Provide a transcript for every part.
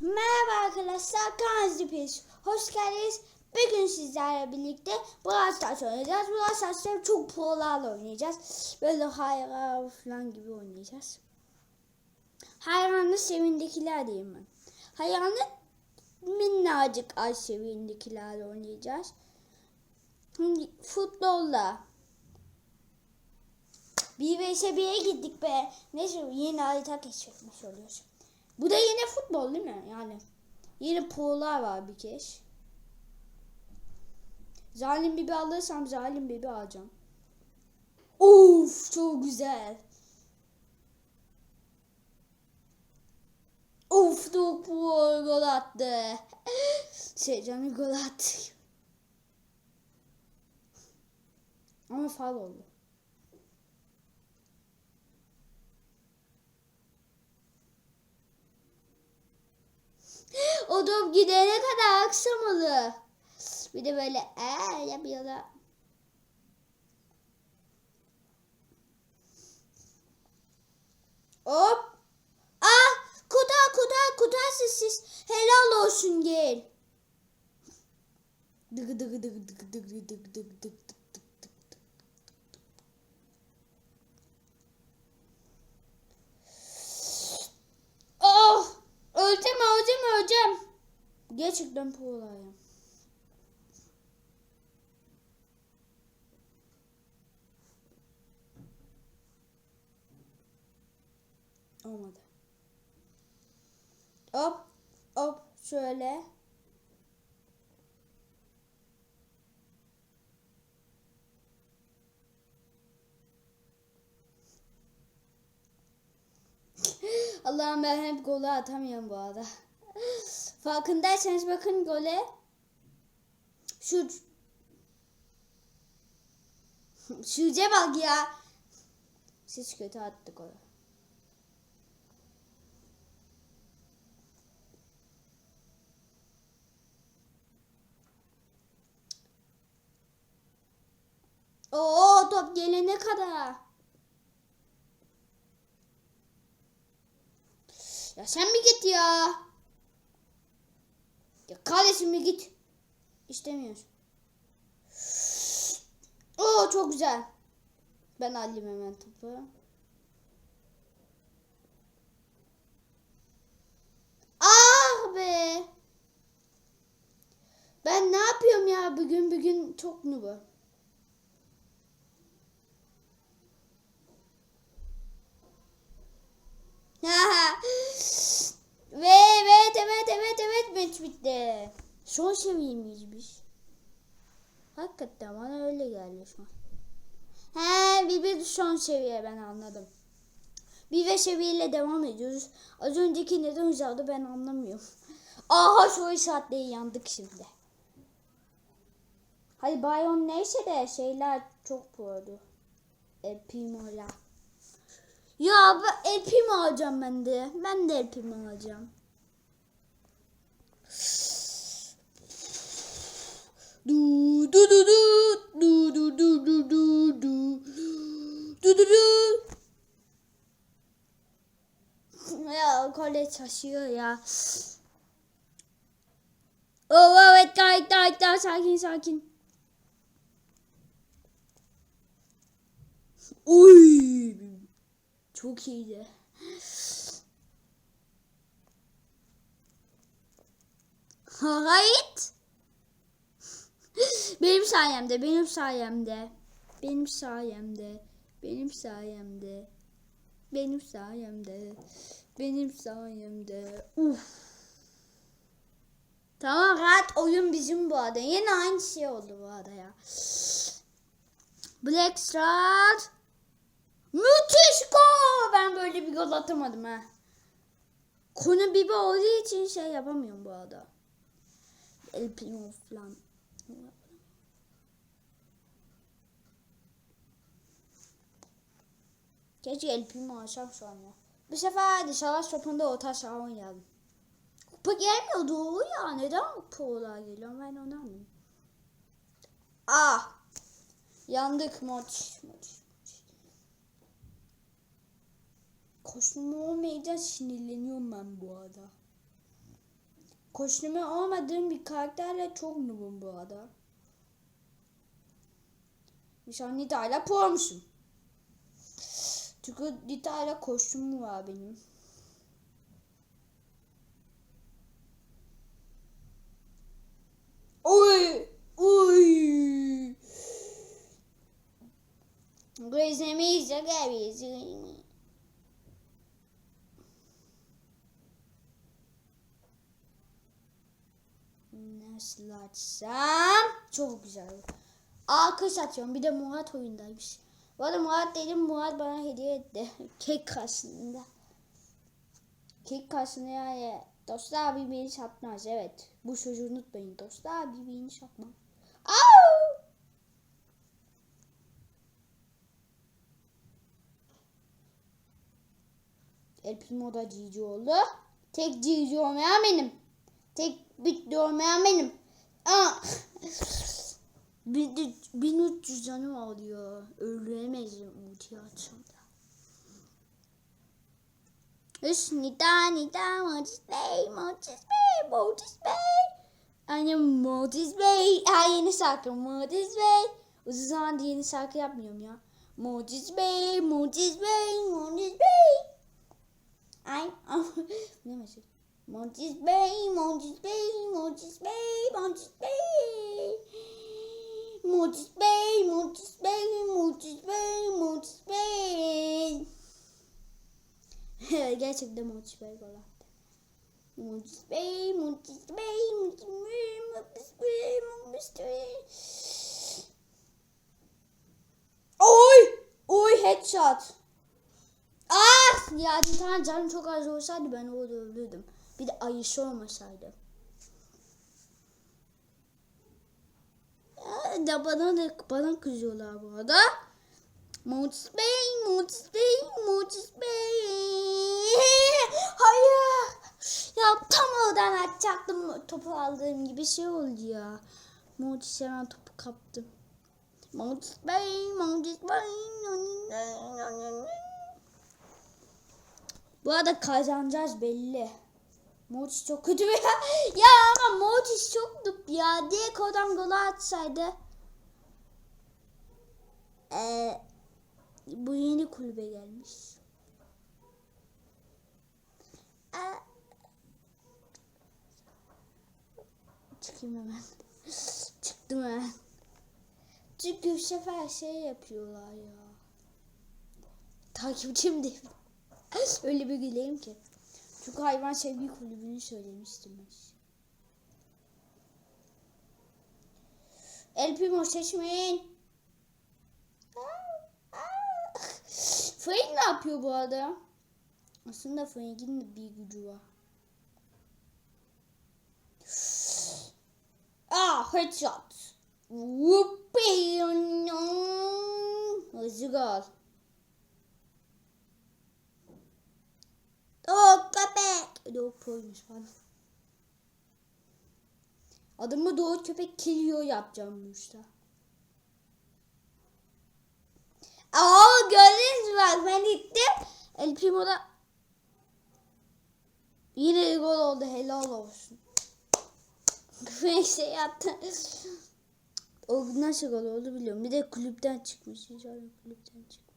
Merhaba arkadaşlar, Kanzi Pes. Hoş geldiniz. Bugün sizlerle birlikte Brawl Stars oynayacağız. Brawl Stars'ta çok prolarla oynayacağız. Böyle hayran falan gibi oynayacağız. Hayranlı sevindekiler diyeyim ben. Hayranlı minnacık ay sevindekilerle oynayacağız. Şimdi futbolla. Bir vs 1'e gittik be. Neyse yeni harita keşfetmiş oluyoruz. Bu da yine futbol değil mi? Yani yeni prolar var bir kez. Zalim Bibi alırsam Zalim Bibi alacağım. Uf çok güzel. Uf çok gol attı. Şey canım gol attı. Ama faul oldu. Odam gidene kadar akşam olur. Bir de böyle eee yapıyorlar. Hop. Ah Kutay Kutay Kutay siz helal olsun gel. Dıgı dıgı dıgı dıgı dıgı dıgı dıgı dıgı. Gerçekten prolayım. Olmadı. Hop, hop, şöyle. Allah'ım ben hep golü atamıyorum bu arada. Farkındaysanız bakın gole. Şu Şuce bak ya. Siz kötü attı golü. Oo top gelene kadar. Ya sen mi git ya? Ya kardeşim mi git? İstemiyoruz. Oo çok güzel. Ben alayım hemen topu. Ah be. Ben ne yapıyorum ya bugün bugün çok. Ve evet evet evet evet maç bitti. Son seviye? Hakikaten bana öyle geldi şu an. He bir bir son seviye ben anladım. Bir ve seviyeyle devam ediyoruz. Az önceki neden uzadı ben anlamıyorum. Aha şu saatte yandık şimdi. Hayır Bayon neyse de şeyler çok produ. E, Primo'la. Ya ben El Primo alacağım ben de. Ben de El Primo alacağım. Du du du du du du du du du du du du du Ya kole taşıyor ya. Oh evet gayet gayet gayet sakin sakin. Uy çok iyiydi. Hayır. Benim sayemde, benim sayemde. Benim sayemde. Benim sayemde. Benim sayemde. Benim sayemde. Uf. Tamam rahat oyun bizim bu arada. Yine aynı şey oldu bu arada ya. Black. Müthiş gol. Ben böyle bir gol atamadım ha. Konu bibi olduğu için şey yapamıyorum bu arada. El Primo falan. Keşke El Primo alsam şu an ya. Bu sefer de savaş topunda orta saha oynayalım. Kupa gelmiyordu ya. Neden kupalar geliyor ben onu anlamıyorum. Ah. Yandık maç. maç. Koştum olmayınca sinirleniyorum ben bu arada. Kostümü olmadığım bir karakterle çok noobum bu arada. Mesela Nita ile pormuşum. Çünkü Nita ile kostümüm var benim. Oy! Oy! Gözümü sakabilirsin. Nasıl açsam? Çok güzel. Alkış atıyorum. Bir de Murat oyundaymış. Bu arada Murat dedim Murat bana hediye etti. Kek karşılığında. Kek karşılığında yani dostlar birbirini satmaz. Evet. Bu sözü unutmayın. Dostlar birbirini satmaz. Au! El Primo da cici oldu. Tek cici olmayan benim. Tek bitti olmayan benim. Aa. Bir- 1300 canım alıyor. Öldüremezdim ulti açımda. Üş nida nida Mortis Bey Mortis Bey Mortis Bey. Annem Mortis Bey. Ha yeni şarkı Mortis Bey. Uzun zamandır yeni şarkı yapmıyorum ya. Mortis Bey Mortis Bey Mortis Bey. Ay ne mesaj? Mortis Bey Mortis Bey Mortis Bey Mortis Bey. Mortis Bey, Mortis Bey, Mortis Bey, Mortis Bey. Gerçekten Mortis Bey gol attı. Mortis Bey, Mortis Bey, Mortis Bey, Mortis Bey. Oy! Oy headshot. Ah! Ya bir tane canım çok az olsaydı ben orada öldürdüm. Bir de ayışı olmasaydı. Da bana da bana kızıyorlar bu arada. Mortis Bey, Mortis Bey, Mortis Bey. Hayır. Ya tam oradan atacaktım topu aldığım gibi şey oldu ya. Mortis hemen topu kaptım. Mortis Bey, Mortis Bey. Bu arada kazanacağız belli. Mortis çok kötü bir ya ama Mortis çok dup ya. Direkt oradan gol atsaydı. Ee, bu yeni kulübe gelmiş. Çıkayım hemen. Çıktım hemen. Çünkü bu sefer şey yapıyorlar ya. Takipçim değil. Öyle bir güleyim ki. Çünkü hayvan sevgi kulübünü söylemiştim. El Primo seçmeyin. Frank ne yapıyor bu arada? Aslında Frank'in de bir gücü var. Ah headshot. Hızlı gol. Doğu köpek. Doğu koymuş bana. Adımı Doğu köpek kiliyor yapacağım bu işte. Aa gördünüz mü bak ben gittim. El Primo'da yine gol oldu helal olsun. şey yaptı. O nasıl gol oldu biliyorum. Bir de kulüpten çıkmış. İnşallah kulüpten çıkmış.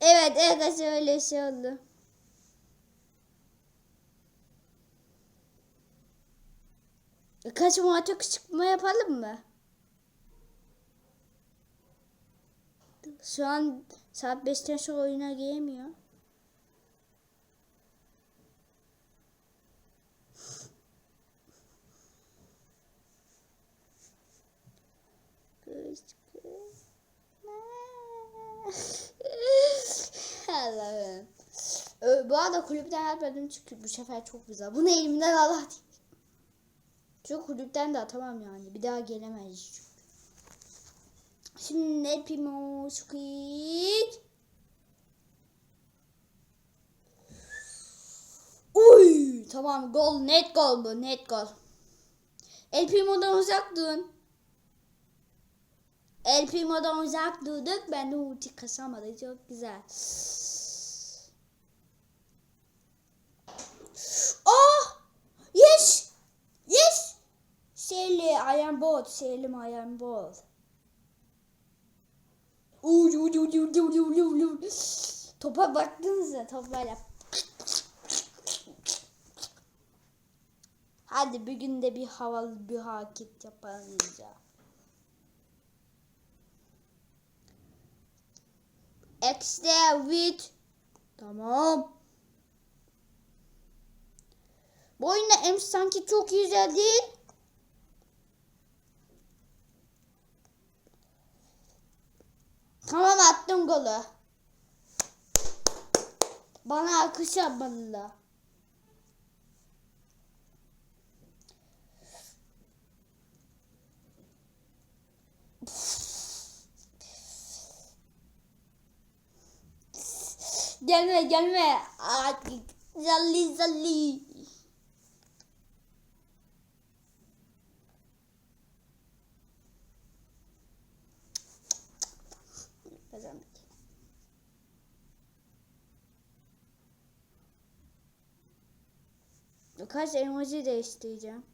Evet evet öyle şey oldu. E, Kaç muhatap çıkma yapalım mı? Şu an saat 5'ten sonra oyuna giremiyor. Allah'ım. Bu arada kulüpten atmadım çünkü bu sefer çok güzel. Bunu elimden Allah diyeyim. Çünkü kulüpten de atamam yani. Bir daha gelemeyiz çünkü. Şimdi ne Squid? Uy, tamam gol net gol bu net gol. El Primo'dan uzak durun. El Primo'dan uzak durduk. Ben de ulti kasamadı. Çok güzel. Oh! Yes! Yes! Sally, I am bold. Selim, I am bold. Uy, uy, uy, uy, uy, uy, uy. Topa baktınız mı? Toplarla. Hadi bugün de bir havalı bir hareket yapalım. Ya. Extra with. Tamam. Bu oyunda em sanki çok güzel değil. Tamam attım golü. Bana alkış yapmalılar. Gelme gelme. Artık zalli zalli. Kazandık. Kaç emoji değiştireceğim.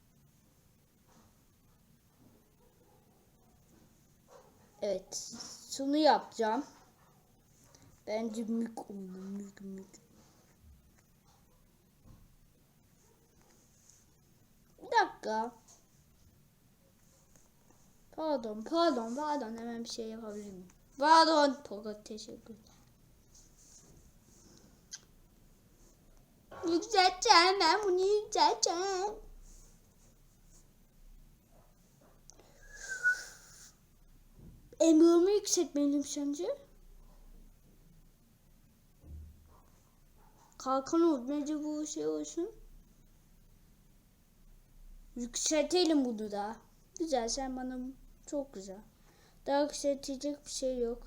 Evet. Şunu yapacağım. Bence mük oldu. Mük mük. Bir dakika. Pardon, pardon, pardon. Hemen bir şey yapabilir miyim? Pardon. Pardon, teşekkür Yükselteceğim. Ben bunu yükselteceğim. Emrimi yükseltmeliyim sence? Kalkan olunca bu şey olsun. Yükseltelim bunu da. Güzel sen bana çok güzel. Daha yükseltecek bir şey yok.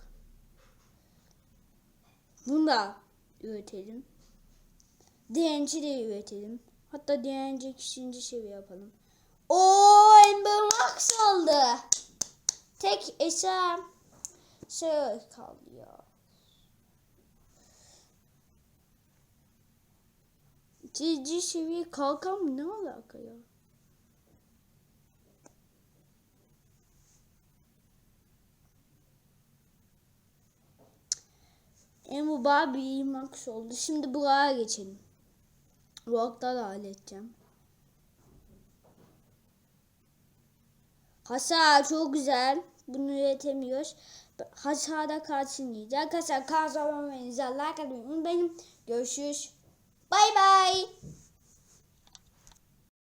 Bunu da üretelim. Direnci de üretelim. Hatta direnci ikinci seviye yapalım. O Ember Max oldu. Tek eşya şey kaldı ya. Cici seviye kalkan mı? Ne alaka ya? Emu Barbie Max oldu. Şimdi buraya geçelim. Rock'ta da halledeceğim. Hasar çok güzel. Bunu üretemiyoruz. Hasarda karşılayacağız. Arkadaşlar kanal olmayı like atmayı unutmayın. Görüşürüz. Bye bye.